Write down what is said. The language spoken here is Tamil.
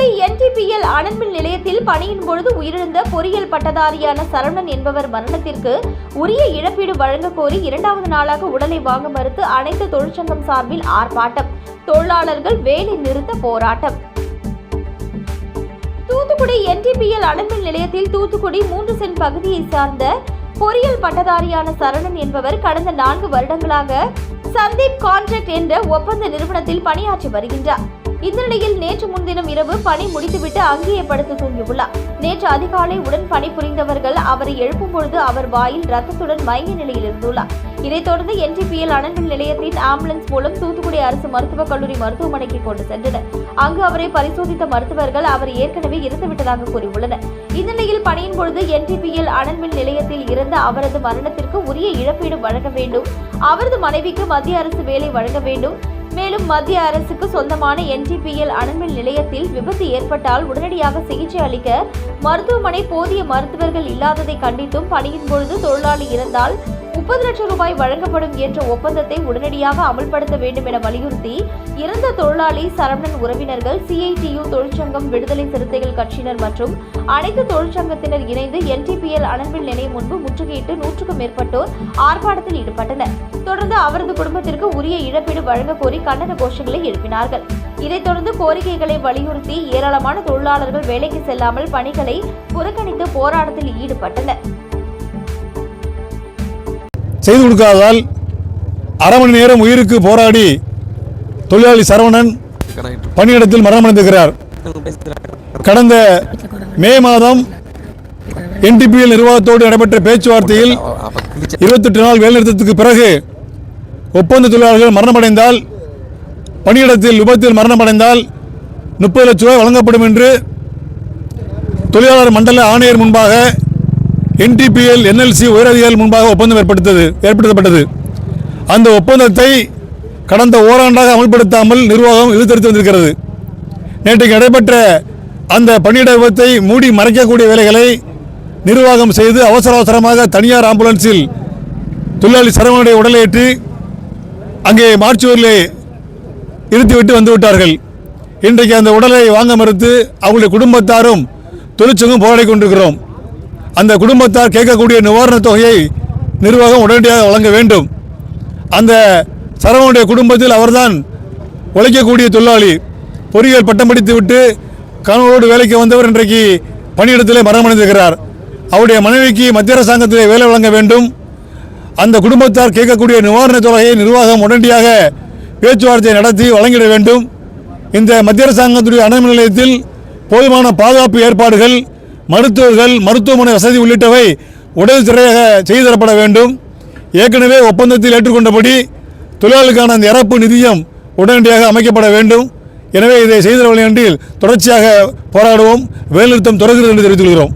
தூத்துக்குடி என்டிபிஎல் அனல்மின் நிலையத்தில் பணியின் பொழுது உயிரிழந்த பொறியியல் பட்டதாரியான சரவணன் என்பவர் மரணத்திற்கு உரிய இழப்பீடு வழங்க கோரி இரண்டாவது நாளாக உடலை வாங்க மறுத்து அனைத்து தொழிற்சங்கம் சார்பில் ஆர்ப்பாட்டம். தொழிலாளர்கள் வேலை நிறுத்த போராட்டம். தூத்துக்குடி என்டிபிஎல் அனல்மின் நிலையத்தில் தூத்துக்குடி மூன்று சென்ட் பகுதியை சார்ந்த பொறியியல் பட்டதாரியான சரணன் என்பவர் கடந்த நான்கு வருடங்களாக சந்தீப் கான்ட்ராக்ட் என்ற ஒப்பந்த நிறுவனத்தில் பணியாற்றி வருகின்றார். இந்த நிலையில் நேற்று முன்தினம் இரவு பணி முடித்துவிட்டு அங்கேயே படுத்து தூங்கியுள்ளார். நேற்று அதிகாலை உடன் பணிபுரிந்தவர்கள் அவரை எழுப்பும் பொழுது அவர் வாயில் ரத்தத்துடன் மயங்கிய நிலையில் இருந்துள்ளார். இதைத் தொடர்ந்து என்டிபிஎல் அனல்மின் நிலையத்தின் ஆம்புலன்ஸ் மூலம் தூத்துக்குடி அரசு மருத்துவக் கல்லூரி மருத்துவமனைக்கு கொண்டு சென்றனர். அங்கு அவரை பரிசோதித்த மருத்துவர்கள் அவர் ஏற்கனவே இறந்துவிட்டதாக கூறியுள்ளனர். இந்நிலையில் பணியின் பொழுது என்டிபிஎல் அனல்மின் நிலையத்தில் இருந்த அவரது மரணத்திற்கு உரிய இழப்பீடு வழங்க வேண்டும். அவரது மனைவிக்கு மத்திய அரசு வேலை வழங்க வேண்டும். மேலும் மத்திய அரசுக்கு சொந்தமான என்டிபிஎல் அனல்மின் நிலையத்தில் விபத்து ஏற்பட்டால் உடனடியாக சிகிச்சை அளிக்க மருத்துவமனை போதிய மருத்துவர்கள் இல்லாததை கண்டித்தும் பணியின் பொழுது தொழிலாளி இருந்தால் முப்பது லட்சம் ரூபாய் வழங்கப்படும் என்ற ஒப்பந்தத்தை உடனடியாக அமல்படுத்த வேண்டும் என வலியுறுத்தி இறந்த தொழிலாளி சரவணன் உறவினர்கள் சிஐடியு தொழிற்சங்கம் விடுதலை சிறுத்தைகள் கட்சியினர் மற்றும் அனைத்து தொழிற்சங்கத்தினர் இணைந்து என்டிபிஎல் அனல்மின் நிலையம் முன்பு முற்றுகையிட்டு நூற்றுக்கும் மேற்பட்டோர் ஆர்ப்பாட்டத்தில் ஈடுபட்டனர். தொடர்ந்து அவரது குடும்பத்திற்கு உரிய இழப்பீடு வழங்க கோரி கண்டன கோஷங்களை எழுப்பினார்கள். இதைத் தொடர்ந்து கோரிக்கைகளை வலியுறுத்தி ஏராளமான தொழிலாளர்கள் வேலைக்கு செல்லாமல் பணிகளை புறக்கணித்து போராட்டத்தில் ஈடுபட்டனர். செய்து கொடுக்காததால் அரை மணி நேரம் உயிருக்கு போராடி தொழிலாளி சரவணன் பணியிடத்தில் மரணமடைந்திருக்கிறார். கடந்த மே மாதம் என்டிபிஎல் நிர்வாகத்தோடு நடைபெற்ற பேச்சுவார்த்தையில் இருபத்தெட்டு நாள் வேலைநிறுத்தத்துக்கு பிறகு ஒப்பந்த தொழிலாளர்கள் மரணமடைந்தால் பணியிடத்தில் விபத்தில் மரணமடைந்தால் முப்பது லட்ச ரூபாய் வழங்கப்படும் என்று தொழிலாளர் மண்டல ஆணையர் முன்பாக என்டிபிஎல் என்எல்சி உயரதிகாரிகள் முன்பாக ஒப்பந்தம் ஏற்படுத்தது ஏற்படுத்தப்பட்டது. அந்த ஒப்பந்தத்தை கடந்த ஓராண்டாக அமல்படுத்தாமல் நிர்வாகம் இழுத்தெடுத்து வந்திருக்கிறது. நேற்றைக்கு நடைபெற்ற அந்த பணியிட விபத்தை மூடி மறைக்கக்கூடிய வேலைகளை நிர்வாகம் செய்து அவசர அவசரமாக தனியார் ஆம்புலன்ஸில் தொழிலாளி சரவணனுடைய உடலேற்று அங்கே மார்ச்சுவரிலே இருத்திவிட்டு வந்துவிட்டார்கள் இன்றைக்கு அந்த உடலை வாங்க மறுத்து அவங்களுடைய குடும்பத்தாரும் தொழிற்சங்கம் போராடி கொண்டிருக்கிறோம். அந்த குடும்பத்தார் கேட்கக்கூடிய நிவாரணத் தொகையை நிர்வாகம் உடனடியாக வழங்க வேண்டும். அந்த சரவனுடைய குடும்பத்தில் அவர்தான் உழைக்கக்கூடிய தொழிலாளி. பொறியியல் பட்டம் படித்து விட்டு கணவரோடு வேலைக்கு வந்தவர் இன்றைக்கு பணியிடத்திலே மரணமடைந்திருக்கிறார். அவருடைய மனைவிக்கு மத்திய அரசாங்கத்திலே வேலை வழங்க வேண்டும். அந்த குடும்பத்தார் கேட்கக்கூடிய நிவாரணத் தொகையை நிர்வாகம் உடனடியாக பேச்சுவார்த்தை நடத்தி வழங்கிட வேண்டும். இந்த மத்திய அரசாங்கத்துடைய அணுமின் நிலையத்தில் போதுமான பாதுகாப்பு ஏற்பாடுகள் மருத்துவர்கள் மருத்துவமனை வசதி உள்ளிட்டவை உடல் செய்து தரப்பட வேண்டும். ஏற்கனவே ஒப்பந்தத்தில் ஏற்றுக்கொண்டபடி தொழிலாளர்களுக்கான அந்த இறப்பு நிதியம் உடனடியாக அமைக்கப்பட வேண்டும். எனவே இதை செய்து தர தொடர்ச்சியாக போராடுவோம். வேலைநிறுத்தம் தொடர்கிறது என்று தெரிவித்துள்ளோம்